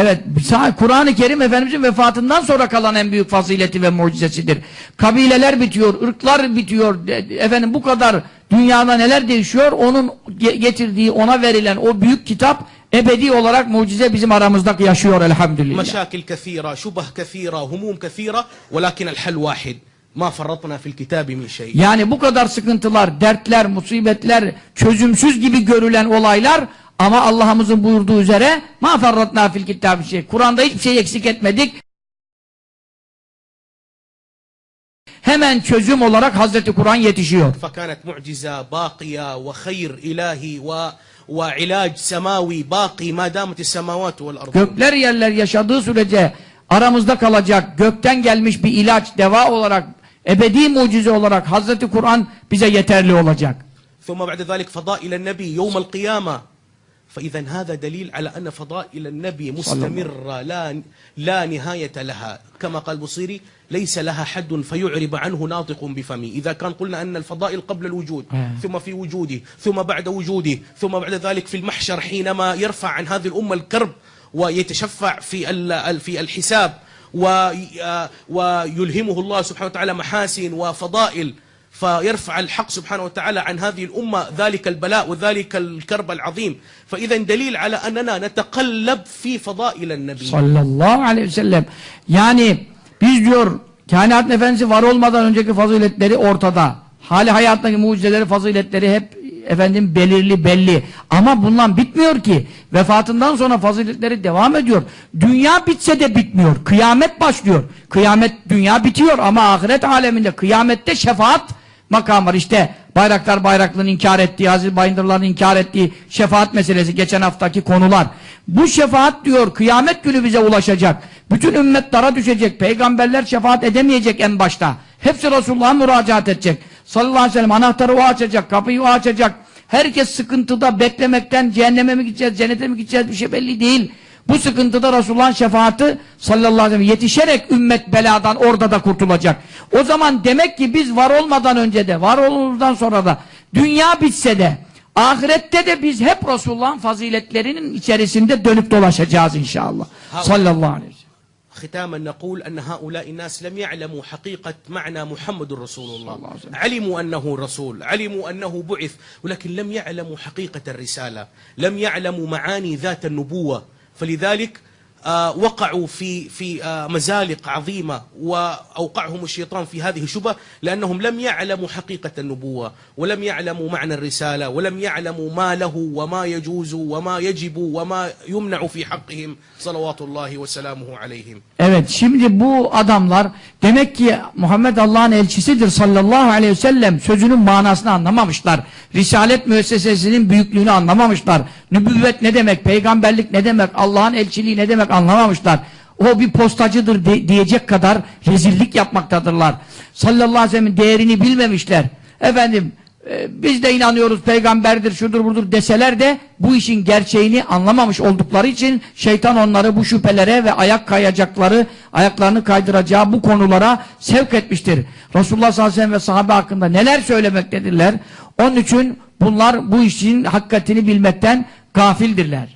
Evet, Kur'an-ı Kerim Efendimizin vefatından sonra kalan en büyük fazileti ve mucizesidir. Kabileler bitiyor, ırklar bitiyor, efendim bu kadar dünyada neler değişiyor, onun getirdiği, ona verilen o büyük kitap ebedi olarak mucize bizim aramızda yaşıyor elhamdülillah. Meşakil kefira, şubah kefira, humum kefira, velakin el hal vahid. Ma farratna fil kitabi min şey. Yani bu kadar sıkıntılar, dertler, musibetler, çözümsüz gibi görülen olaylar ama Allah'ımızın buyurduğu üzere ma ferratna fil kitabı şey. Kur'an'da hiçbir şey eksik etmedik. Hemen çözüm olarak Hazreti Kur'an yetişiyor. فكانت معجزة باقية وخير إلهي و وعلاج سماوي باقي ما دامت السماوات والأرض Gökler yerler yaşadığı sürece aramızda kalacak gökten gelmiş bir ilaç, deva olarak, ebedi mucize olarak Hazreti Kur'an bize yeterli olacak. ثم بعد ذلك فضائل النبي يوم القيامة فإذا هذا دليل على أن فضائل النبي مستمرة لا لا نهاية لها كما قال بصيري ليس لها حد فيعرب عنه ناطق بفمه إذا كان قلنا أن الفضائل قبل الوجود آه. ثم في وجوده ثم بعد وجوده ثم بعد ذلك في المحشر حينما يرفع عن هذه الأمة الكرب ويتشفع في في الحساب آه، ويلهمه الله سبحانه وتعالى محاسن وفضائل فيرفع الحق سبحانه وتعالى عن هذه الأمة ذلك البلاء وذلك الكرب العظيم فإذا دليل على أننا نتقلب في فضائل النبي Sallallahu aleyhi ve sellem. Yani biz diyor kainatın efendisi var olmadan önceki faziletleri ortada. Hali hayattaki mucizeleri, faziletleri hep efendim belirli, belli. Ama bundan bitmiyor ki. Vefatından sonra faziletleri devam ediyor. Dünya bitse de bitmiyor. Kıyamet başlıyor. Kıyamet, dünya bitiyor ama ahiret aleminde, kıyamette şefaat makam var. İşte Bayraktar Bayraklı'nın inkar ettiği, Aziz Bayındırlar'ın inkar ettiği şefaat meselesi, geçen haftaki konular. Bu şefaat diyor, kıyamet günü bize ulaşacak. Bütün ümmet dara düşecek. Peygamberler şefaat edemeyecek en başta. Hepsi Resulullah'a müracaat edecek. Sallallahu aleyhi ve sellem anahtarı o açacak, kapıyı o açacak. Herkes sıkıntıda beklemekten cehenneme mi gideceğiz, cennete mi gideceğiz bir şey belli değil. Bu sıkıntıda Resulullah'ın şefaati sallallahu aleyhi ve sellem yetişerek ümmet beladan orada da kurtulacak. O zaman demek ki biz var olmadan önce de, var olmadan sonra da, dünya bitse de, ahirette de biz hep Resulullah'ın faziletlerinin içerisinde dönüp dolaşacağız inşallah. Sallallahu aleyhi ve sellem. ختاما نقول أن هؤلاء الناس لم يعلموا حقيقة معنى محمد رسول الله علموا أنه رسول علموا أنه بعث ولكن لم يعلموا حقيقة الرسالة لم يعلموا معاني ذات النبوة فلذلك آه، وقعوا في في آه، مزالق عظيمة وأوقعهم الشيطان في هذه الشبهة لأنهم لم يعلموا حقيقة النبوة ولم يعلموا معنى الرسالة ولم يعلموا ما له وما يجوز وما يجب وما يمنع في حقهم صلوات الله وسلامه عليهم Evet şimdi bu adamlar demek ki Muhammed Allah'ın elçisidir sallallahu aleyhi ve sellem sözünün manasını anlamamışlar. Risalet müessesesinin büyüklüğünü anlamamışlar. Nübüvvet ne demek, peygamberlik ne demek, Allah'ın elçiliği ne demek anlamamışlar. O bir postacıdır de- diyecek kadar rezillik yapmaktadırlar. Sallallahu aleyhi ve sellem'in değerini bilmemişler. Efendim e, biz de inanıyoruz peygamberdir şudur budur deseler de bu işin gerçeğini anlamamış oldukları için şeytan onları bu şüphelere ve ayak kayacakları ayaklarını kaydıracağı bu konulara sevk etmiştir. Resulullah sallallahu aleyhi ve sellem ve sahabe hakkında neler söylemektedirler. Onun için bunlar bu işin hakikatini bilmekten gafildirler.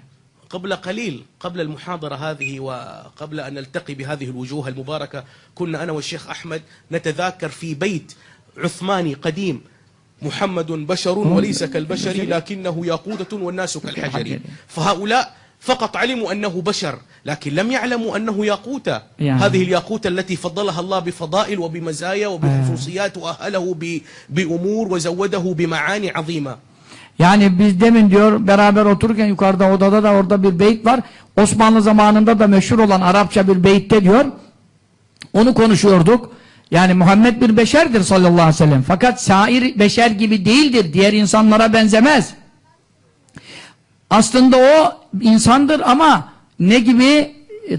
قبل قليل قبل المحاضرة هذه وقبل أن نلتقي بهذه الوجوه المباركة كنا أنا والشيخ أحمد نتذاكر في بيت عثماني قديم. محمد بشر وليس كالبشر لكنه ياقوتة والناس كالحجر. فهؤلاء فقط علموا أنه بشر لكن لم يعلموا أنه ياقوتة يعني. هذه الياقوتة التي فضلها الله بفضائل وبمزايا وبخصوصيات وأهله بأمور وزوده بمعاني عظيمة. Yani biz demin diyor beraber otururken yukarıda odada da orada bir beyit var. Osmanlı zamanında da meşhur olan Arapça bir beyitte diyor. Onu konuşuyorduk. Yani Muhammed bir beşerdir sallallahu aleyhi ve sellem. Fakat sair beşer gibi değildir. Diğer insanlara benzemez. Aslında o insandır ama ne gibi?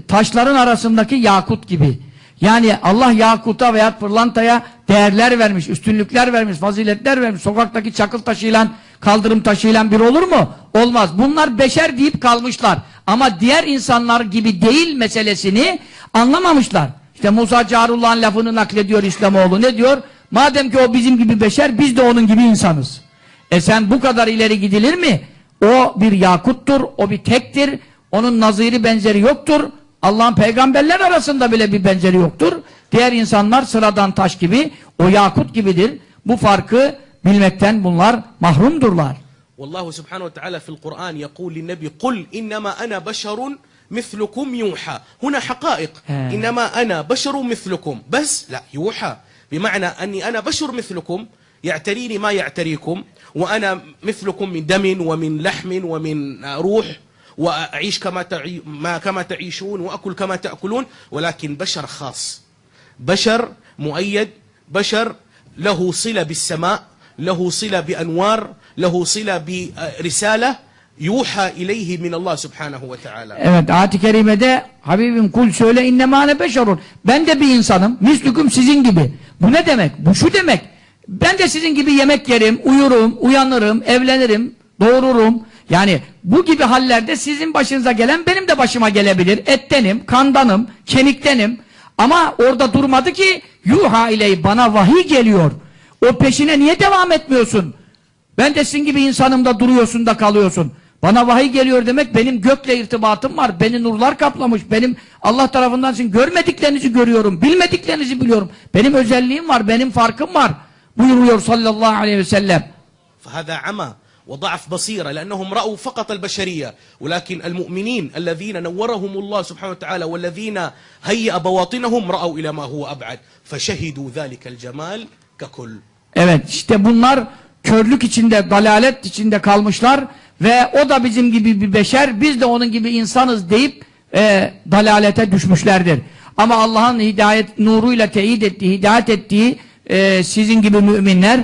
Taşların arasındaki yakut gibi. Yani Allah yakuta veya pırlantaya değerler vermiş, üstünlükler vermiş, faziletler vermiş. Sokaktaki çakıl taşıyla, kaldırım taşıyla bir olur mu? Olmaz. Bunlar beşer deyip kalmışlar. Ama diğer insanlar gibi değil meselesini anlamamışlar. İşte Musa Carullah'ın lafını naklediyor İslamoğlu. Ne diyor? Madem ki o bizim gibi beşer, biz de onun gibi insanız. E sen bu kadar ileri gidilir mi? O bir yakuttur, o bir tektir, Onun naziri benzeri yoktur. Allah'ın peygamberler arasında bile bir benzeri yoktur. Diğer insanlar sıradan taş gibi, o yakut gibidir. Bu farkı bilmekten bunlar mahrumdurlar. والله سبحانه وتعالى في القرآن يقول للنبي قل إنما أنا بشر مثلكم يوحى هنا حقائق. إنما أنا بشر مثلكم بس لا يوحى بمعنى أني أنا بشر مثلكم يعتريني ما يعتريكم وأنا مثلكم من دم ومن لحم ومن روح وأعيش كما تعي ما كما تعيشون وأكل كما تأكلون ولكن بشر خاص بشر مؤيد بشر له صلة بالسماء له صلة بأنوار له صلة برسالة يوحى إليه من الله سبحانه وتعالى Evet ayet-i kerimede Habibim kul söyle innemâne beşerun. Ben de bir insanım. Mislüküm sizin gibi. Bu ne demek? Bu şu demek. Ben de sizin gibi yemek yerim, uyurum, uyanırım, evlenirim, doğururum. Yani bu gibi hallerde sizin başınıza gelen benim de başıma gelebilir. Ettenim, kandanım, kemiktenim. Ama orada durmadı ki yuha ile bana vahiy geliyor. O peşine niye devam etmiyorsun? Ben de sizin gibi insanım da duruyorsun da kalıyorsun. Bana vahiy geliyor demek benim gökle irtibatım var. Beni nurlar kaplamış. Benim Allah tarafından sizin görmediklerinizi görüyorum. Bilmediklerinizi biliyorum. Benim özelliğim var. Benim farkım var. Buyuruyor sallallahu aleyhi ve sellem. فهذا عمى وضعف بصيرة لأنهم رأوا فقط البشرية ولكن المؤمنين الذين نورهم الله سبحانه وتعالى والذين هيأ بواطنهم رأوا إلى ما هو أبعد فشهدوا ذلك الجمال ككل Evet işte bunlar körlük içinde, dalalet içinde kalmışlar ve o da bizim gibi bir beşer, biz de onun gibi insanız deyip e, dalalete düşmüşlerdir. Ama Allah'ın hidayet nuruyla teyit ettiği, hidayet ettiği e, sizin gibi müminler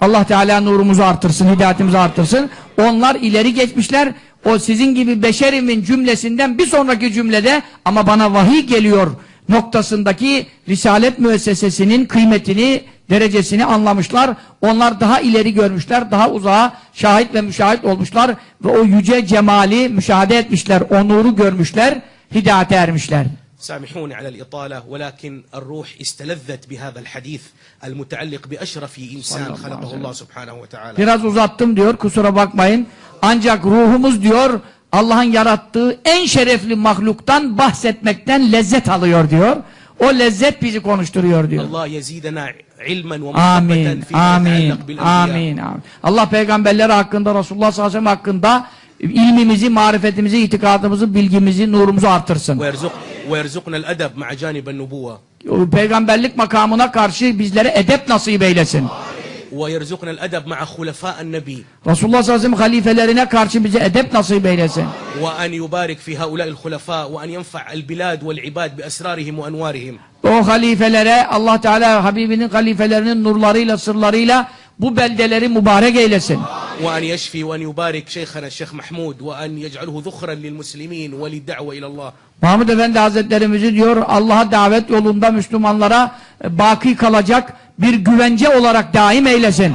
Allah Teala nurumuzu artırsın, hidayetimizi artırsın. Onlar ileri geçmişler. O sizin gibi beşerimin cümlesinden bir sonraki cümlede ama bana vahiy geliyor noktasındaki Risalet müessesesinin kıymetini, derecesini anlamışlar. Onlar daha ileri görmüşler, daha uzağa şahit ve müşahit olmuşlar ve o yüce cemali müşahede etmişler, o nuru görmüşler, hidayete ermişler. سامحوني على الإطالة ولكن الروح استلذت بهذا الحديث المتعلق بأشرف إنسان الله خلقه عليه الله سبحانه وتعالى Biraz uzattım diyor, kusura bakmayın. Ancak ruhumuz diyor, Allah'ın yarattığı en şerefli mahluktan bahsetmekten lezzet alıyor diyor. O lezzet bizi konuşturuyor diyor. Allah yezidena ilmen ve amin, amin, amin, amin. Allah peygamberleri hakkında, Resulullah sallallahu aleyhi ve sellem hakkında ilmimizi, marifetimizi, itikadımızı, bilgimizi, nurumuzu artırsın. Peygamberlik makamına karşı bizlere edep nasip eylesin. ويرزقنا الأدب مع خلفاء النبي Resulullah sallallahu aleyhi ve sellem halifelerine karşı bize edep nasip eylesin. وأن يبارك في هؤلاء الخلفاء وأن ينفع البلاد والعباد بأسرارهم وأنوارهم O halifelere Allah Teala Habibinin halifelerinin nurlarıyla, sırlarıyla bu beldeleri mübarek eylesin. وأن يشفي وأن يبارك شيخنا الشيخ محمود وأن يجعله ذخرا للمسلمين وللدعوة إلى الله Mahmud Efendi Hazretlerimizi diyor Allah'a davet yolunda Müslümanlara e, baki kalacak bir güvence olarak daim eylesin.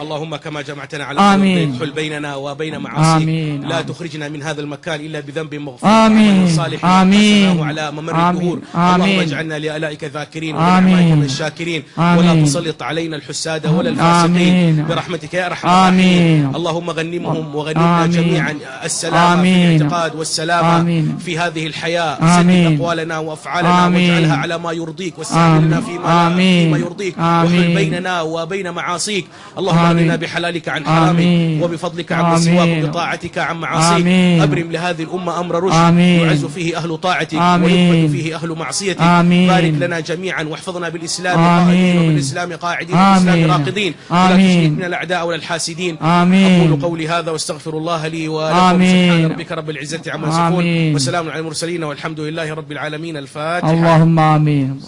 اللهم كما جمعتنا على آمين. حل بيننا وبين معاصيك آمين. لا آمين. تخرجنا من هذا المكان إلا بذنب مغفور آمين. صالح آمين. على ممر. الدهور اللهم. اجعلنا لآلائك ذاكرين آمين. ونعمائك من الشاكرين ولا. تسلط علينا الحساد ولا الفاسقين. برحمتك يا أرحم آمين. الراحمين اللهم غنمهم وغنمنا. جميعا السلامة في. الاعتقاد والسلامة آمين. في هذه الحياة آمين. سدد أقوالنا وأفعالنا آمين. واجعلها على ما يرضيك واستعملنا. فيما, آمين. فيما يرضيك آمين. وحل بيننا وبين معاصيك اللهم آمين. أغننا بحلالك عن حرامك آمين. وبفضلك عن آمين. سواك وبطاعتك عن معاصيك آمين. أبرم لهذه الأمة أمر رشد آمين. يعز فيه أهل طاعتك آمين. ويكبت فيه أهل معصيتك آمين. بارك لنا جميعا واحفظنا بالإسلام آمين. قائدين وبالإسلام قاعدين وبالإسلام آمين. راقدين ولا آمين. تشرك من الأعداء ولا الحاسدين آمين. أقول قولي هذا واستغفر الله لي ولكم آمين. سبحان ربك رب العزة عما يصفون آمين. وسلام على المرسلين والحمد لله رب العالمين الفاتحة Allahümme amin.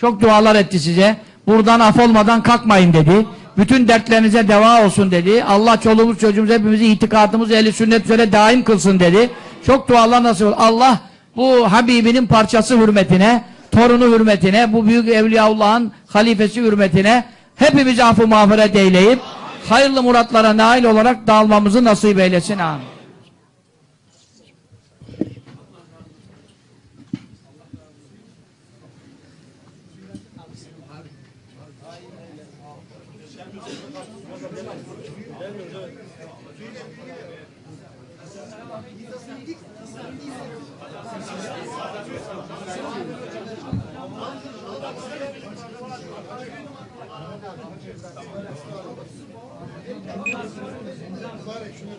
Çok dualar etti size. Buradan af olmadan kalkmayın dedi. Bütün dertlerinize deva olsun dedi. Allah çoluğumuz çocuğumuz hepimizi itikadımız ehli sünnet üzere daim kılsın dedi. Çok dualar nasıl olur. Allah bu Habibinin parçası hürmetine, torunu hürmetine, bu büyük Evliyaullah'ın halifesi hürmetine hepimizi affı mağfiret eyleyip hayırlı muratlara nail olarak dağılmamızı nasip eylesin. Amin. Mübarek şunu